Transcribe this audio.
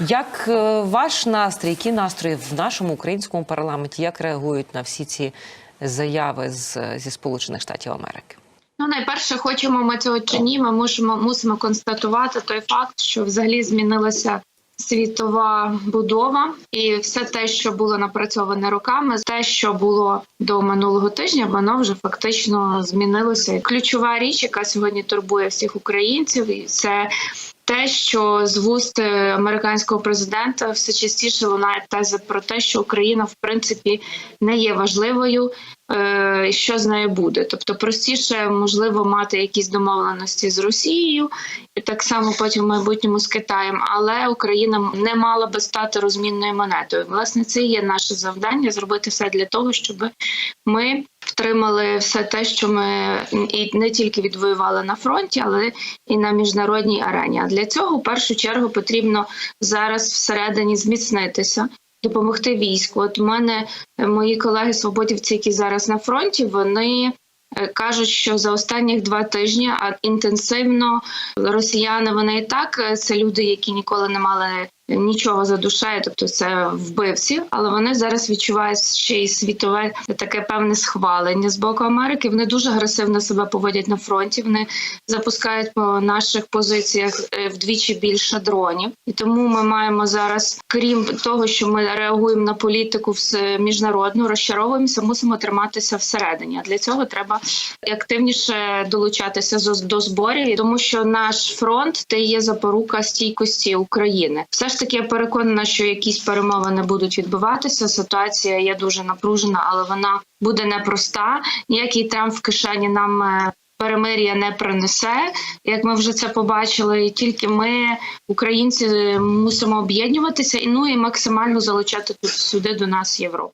Як е, ваш настрій, які настрої в нашому українському парламенті? Як реагують на всі ці заяви з, зі Сполучених Штатів Америки? Ну, найперше, хочемо ми цього чи ні, ми мусимо, мусимо констатувати той факт, що взагалі змінилася світова будова, і все те, що було напрацьоване роками, те, що було до минулого тижня, воно вже фактично змінилося. Ключова річ, яка сьогодні турбує всіх українців, і це те, що з вуст е, американського президента все частіше лунає теза про те, що Україна в принципі не є важливою, що з нею буде. Тобто, простіше можливо мати якісь домовленості з Росією, і так само потім в майбутньому з Китаєм, але Україна не мала би стати розмінною монетою. Власне, це є наше завдання зробити все для того, щоб ми втримали все те, що ми і не тільки відвоювали на фронті, але і на міжнародній арені. А для цього в першу чергу потрібно зараз всередині зміцнитися. Допомогти війську. От у мене е, мої колеги свободівці, які зараз на фронті, вони е, кажуть, що за останніх два тижні а інтенсивно росіяни вони і так е, це люди, які ніколи не мали нічого за душею, тобто це вбивці, але вони зараз відчувають ще й світове таке певне схвалення з боку Америки. Вони дуже агресивно себе поводять на фронті. Вони запускають по наших позиціях е, вдвічі більше дронів, і тому ми маємо зараз, крім того, що ми реагуємо на політику міжнародну, розчаровуємося, мусимо триматися всередині. А для цього треба активніше долучатися до зборів, тому що наш фронт це є запорука стійкості України. Все ж таки я переконана, що якісь перемовини будуть відбуватися. Ситуація є дуже напружена, але вона буде непроста. Ніякий Трамп в кишені нам. е, Перемир'я не принесе, як ми вже це побачили. І тільки ми, українці, мусимо об'єднуватися і ну і максимально залучати тут сюди до нас Європу.